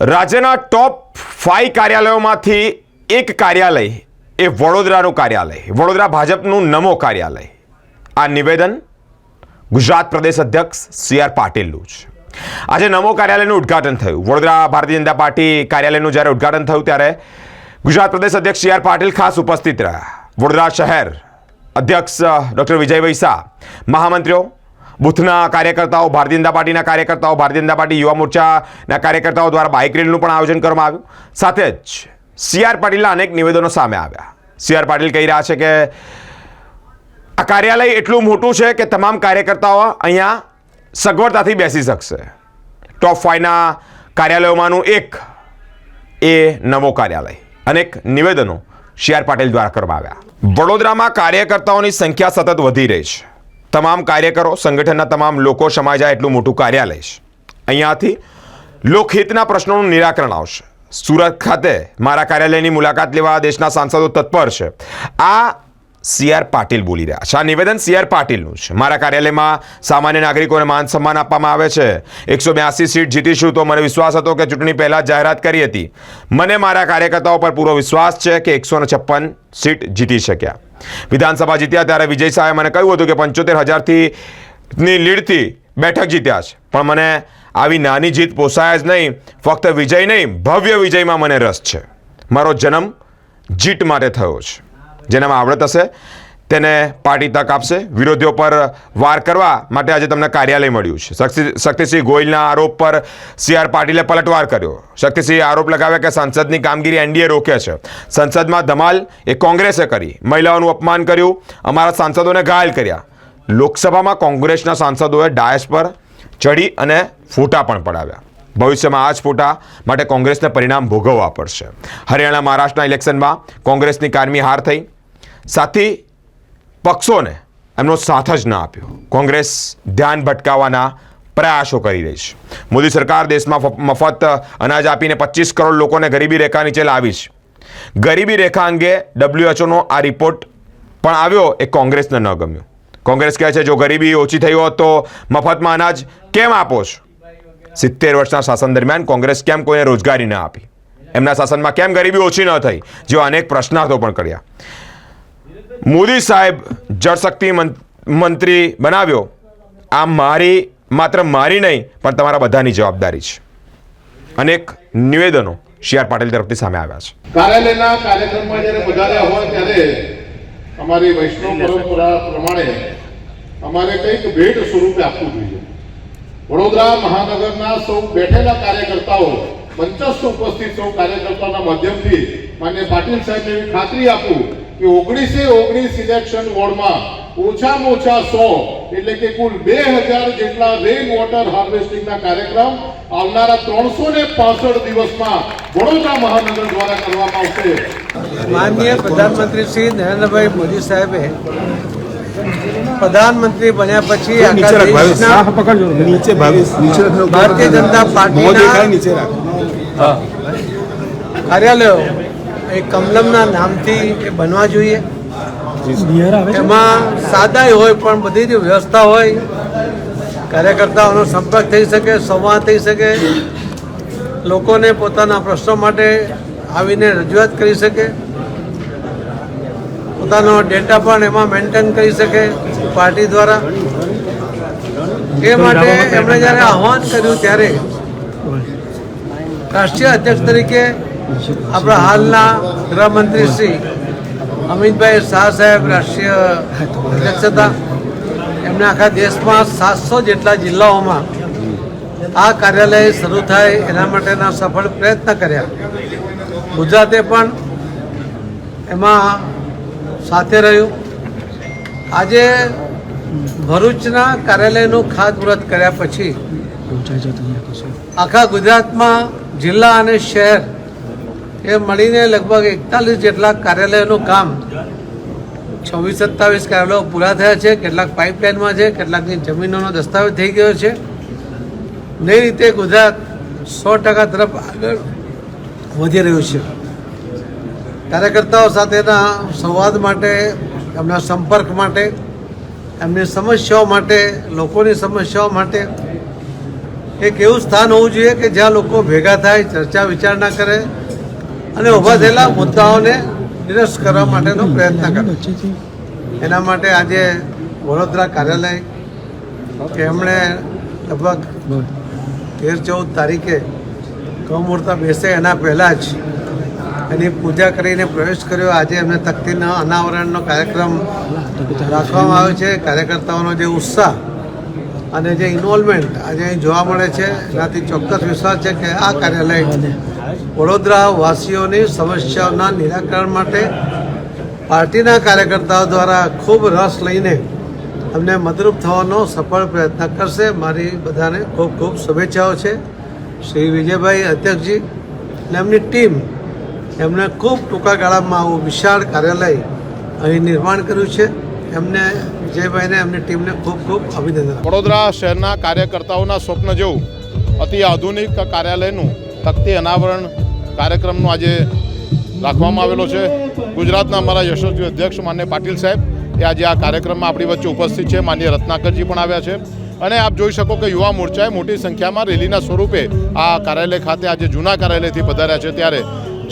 રાજ્યના ટોપ ફાઈવ કાર્યાલયોમાંથી એક કાર્યાલય એ વડોદરાનું કાર્યાલય. વડોદરા ભાજપનું નમો કાર્યાલય. આ નિવેદન ગુજરાત પ્રદેશ અધ્યક્ષ સી આર પાટીલનું છે. આજે નમો કાર્યાલયનું ઉદ્ઘાટન થયું. વડોદરા ભારતીય જનતા પાર્ટી કાર્યાલયનું જ્યારે ઉદ્ઘાટન થયું ત્યારે ગુજરાત પ્રદેશ અધ્યક્ષ સી આર પાટીલ ખાસ ઉપસ્થિત રહ્યા. વડોદરા શહેર અધ્યક્ષ, ડૉક્ટર વિજય વૈસા મહામંત્રીઓ બુથના કાર્યકર્તાઓ, ભારતીય જનતા પાર્ટીના કાર્યકર્તાઓ, ભારતીય જનતા પાર્ટી યુવા મોરચાના કાર્યકર્તાઓ દ્વારા બાઇક રેલીનું પણ આયોજન કરવામાં આવ્યું. સાથે જ સી આર પાટીલના અનેક નિવેદનો સામે આવ્યા. સી આર પાટીલ કહી રહ્યા છે કે આ કાર્યાલય એટલું મોટું છે કે તમામ કાર્યકર્તાઓ અહીંયા સગવડતાથી બેસી શકશે. ટોપ ફાઈવના કાર્યાલયોમાંનું એક એ નવો કાર્યાલય. અનેક નિવેદનો સી આર પાટીલ દ્વારા કરવામાં આવ્યા. વડોદરામાં કાર્યકર્તાઓની સંખ્યા સતત વધી રહી છે. તમામ કાર્યકરો, સંગઠનના તમામ લોકો સમાઈ જાય એટલું મોટું કાર્યાલય છે. અહીંયાથી લોકહિતના પ્રશ્નોનું નિરાકરણ આવશે. સુરત ખાતે મારા કાર્યાલયની મુલાકાત લેવા દેશના સાંસદો તત્પર છે. આ સી આર પાટીલ બોલી રહ્યા છે. આ નિવેદન સી આર પાટીલનું છે. મારા કાર્યાલયમાં સામાન્ય નાગરિકોને માન સન્માન આપવામાં આવે છે. એકસો બ્યાસી સીટ જીતીશું તો મને વિશ્વાસ હતો કે ચૂંટણી પહેલાં જાહેરાત કરી હતી. મને મારા કાર્યકર્તાઓ પર પૂરો વિશ્વાસ છે કે એકસો છપ્પન સીટ જીતી શક્યા. વિધાનસભા જીત્યા ત્યારે વિજય શાહે મને કહ્યું હતું કે પંચોતેર હજારથી ની લીડથી બેઠક જીત્યા છે. પણ મને આવી નાની જીત પોસાય જ નહીં. ફક્ત વિજય નહીં, ભવ્ય વિજયમાં મને રસ છે. મારો જન્મ જીત માટે થયો છે. જેનામાં આવડત હશે, તેને પાર્ટી તક આપશે. વિરોધીઓ પર વાર કરવા માટે આજે તમને કાર્યાલય મળ્યું છે. શક્તિસિંહ ગોયલના આરોપ પર સીઆર પાટીલે પલટવાર કર્યો. શક્તિસિંહ આરોપ લગાવ્યા કે સંસદની કામગીરી એનડીએ રોકે છે. સંસદમાં ધમાલ એ કોંગ્રેસે કરી. મહિલાઓનું અપમાન કર્યું. અમારા સાંસદોને ઘાયલ કર્યા. લોકસભામાં કોંગ્રેસના સાંસદોએ ડાયસ પર ચડી અને ફોટા પણ પડાવ્યા. ભવિષ્યમાં આ જ ફોટા માટે કોંગ્રેસને પરિણામ ભોગવવા પડશે. હરિયાણા મહારાષ્ટ્રના ઇલેક્શનમાં કોંગ્રેસની કારમી હાર થઈ. સાથી, પક્ષોને એમનો સાથ જ ના આપ્યો. કોંગ્રેસ ધ્યાન ભટકાવવાના પ્રયાસો કરી રહી છે. મોદી સરકાર દેશમાં મફત અનાજ આપીને પચીસ કરોડ લોકોને ગરીબી રેખા નીચે લાવી છે. ગરીબી રેખા અંગે ડબ્લ્યુએચઓનો આ રિપોર્ટ પણ આવ્યો, એ કોંગ્રેસને ન ગમ્યો. કોંગ્રેસ કહે છે, જો ગરીબી ઓછી થઈ હોત તો મફતમાં અનાજ કેમ આપો છો? સિત્તેર વર્ષના શાસન દરમિયાન કોંગ્રેસ કેમ કોઈને રોજગારી ન આપી? એમના શાસનમાં કેમ ગરીબી ઓછી ન થઈ? જેવા અનેક પ્રશ્નાર્થો પણ કર્યા. મોદી સાહેબ જળશક્તિ મંત્રી બનાવ્યો. આ મારી, માત્ર મારી નહીં, પણ તમારા બધાની જવાબદારી છે. અનેક નિવેદનો સી આર પાટીલ તરફથી સામે આવ્યા છે. કાર્યાલયના કાર્યક્રમમાં જ્યારે પધાર્યા હોય ત્યારે અમારી વૈષ્ણવ પરંપરા પ્રમાણે અમારે કંઈક ભેટ સ્વરૂપે આપવું જોઈએ. વડોદરા મહાનગરના સૌ બેઠેલા કાર્યકર્તાઓ, મંચસ્થ ઉપસ્થિત સૌ કાર્યકર્તાઓના માધ્યમથી માન્ય પાટીલ સાહેબને ખાતરી આપું કે ઓગણીસે ઓગણીસ ઇલેક્શન વોર્ડમાં ઓછામાં ઓછા સો એટલે કે કુલ બે હજાર જેટલા રેન વોટર હાર્વેસ્ટિંગના કાર્યક્રમ આવનારા ત્રણસો ને પાસઠ દિવસમાં વડોદરા મહાનગર દ્વારા કરવામાં આવશે. માનનીય પ્રધાનમંત્રી શ્રી નરેન્દ્રભાઈ મોદી સાહેબે પ્રધાનમંત્રી બન્યા પછી ભારતીય જનતા પાર્ટીના કાર્યાલયો એ કમલમના નામથી એ બનવા જોઈએ. એમાં સાદાઈ હોય પણ બધી જ વ્યવસ્થા હોય. કાર્યકર્તાઓનો સંપર્ક થઈ શકે, સંવાદ થઈ શકે. લોકોને પોતાના પ્રશ્નો માટે આવીને રજૂઆત કરી શકે. પોતાનો ડેટા પણ એમાં મેન્ટેન કરી શકે પાર્ટી દ્વારા. એ માટે એમણે જ્યારે આહવાન કર્યું ત્યારે રાષ્ટ્રીય અધ્યક્ષ તરીકે આપણા હાલના ગૃહમંત્રી શ્રી અમિતભાઈ શાહ સાહેબ રાષ્ટ્રીય અધ્યક્ષ હતા. એમણે આખા દેશમાં સાતસો જેટલા જિલ્લાઓમાં આ કાર્યાલય શરૂ થાય એના માટેના સફળ પ્રયત્ન કર્યા. ગુજરાતે પણ એમાં સાથે રહ્યું. આજે ભરૂચના કાર્યાલયનું ખાતમુહૂર્ત કર્યા પછી આખા ગુજરાતમાં જિલ્લા અને શહેર એ મળીને લગભગ એકતાલીસ જેટલા કાર્યાલયોનું કામ છવ્વીસ સત્તાવીસ કાર્યાલયો પૂરા થયા છે, કેટલાક પાઇપલાઇનમાં છે, કેટલાકની જમીનોનો દસ્તાવેજ થઈ ગયો છે. ને રીતે ગુજરાત સો ટકા તરફ આગળ વધી રહ્યું છે. કાર્યકર્તાઓ સાથેના સંવાદ માટે, એમના સંપર્ક માટે, એમની સમસ્યાઓ માટે, લોકોની સમસ્યાઓ માટે એક એવું સ્થાન હોવું જોઈએ કે જ્યાં લોકો ભેગા થાય, ચર્ચા વિચારણા કરે અને ઊભા થયેલા મુદ્દાઓને નિરસ્ત કરવા માટેનો પ્રયત્ન કર્યો એના માટે આજે વડોદરા કાર્યાલય, કે એમણે લગભગ તેર ચૌદ તારીખે કમુહૂર્ત બેસે એના પહેલાં જ એની પૂજા કરીને પ્રવેશ કર્યો. આજે એમને તકતીના અનાવરણનો કાર્યક્રમ રાખવામાં આવ્યો છે. કાર્યકર્તાઓનો જે ઉત્સાહ અને જે ઇન્વોલ્વમેન્ટ આજે અહીં જોવા મળે છે. એનાથી ચોક્કસ વિશ્વાસ છે કે આ કાર્યાલય વડોદરા વાસીઓની સમસ્યાઓના નિરાકરણ માટે પાર્ટીના કાર્યકર્તાઓ દ્વારા ખૂબ રસ લઈને અમને મદરૂપ થવાનો સફળ પ્રયત્ન કરશે. મારી બધાને ખૂબ ખૂબ શુભેચ્છાઓ છે. શ્રી વિજયભાઈ અધ્યક્ષજી અને એમની ટીમ એમણે ખૂબ ટૂંકા ગાળામાં આવું વિશાળ કાર્યાલય અહીં નિર્માણ કર્યું છે. એમને, વિજયભાઈને, એમની ટીમને ખૂબ ખૂબ અભિનંદન. વડોદરા શહેરના કાર્યકર્તાઓના સ્વપ્ન જેવું અતિ આધુનિક કાર્યાલયનું તકતી અનાવરણ કાર્યક્રમનું આજે રાખવામાં આવેલો છે. ગુજરાતના અમારા યશસ્વી અધ્યક્ષ માન્ય પાટીલ સાહેબ એ આજે આ કાર્યક્રમમાં આપણી વચ્ચે ઉપસ્થિત છે. માન્ય રત્નાકરજી પણ આવ્યા છે. અને આપ જોઈ શકો કે યુવા મોરચાએ મોટી સંખ્યામાં રેલીના સ્વરૂપે આ કાર્યાલય ખાતે આજે જૂના કાર્યાલયથી પધાર્યા છે. ત્યારે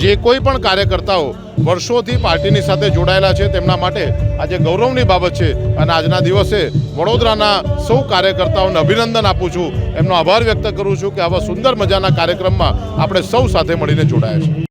જે કોઈ પણ કાર્યકર્તાઓ વર્ષોથી પાર્ટીની સાથે જોડાયેલા છે, તેમના માટે આજે ગૌરવની બાબત છે. અને આજના દિવસે વડોદરાના સૌ કાર્યકર્તાઓને અભિનંદન આપું છું. એમનો આભાર વ્યક્ત કરું છું કે આવા સુંદર મજાના કાર્યક્રમમાં આપણે સૌ સાથે મળીને જોડાયા છે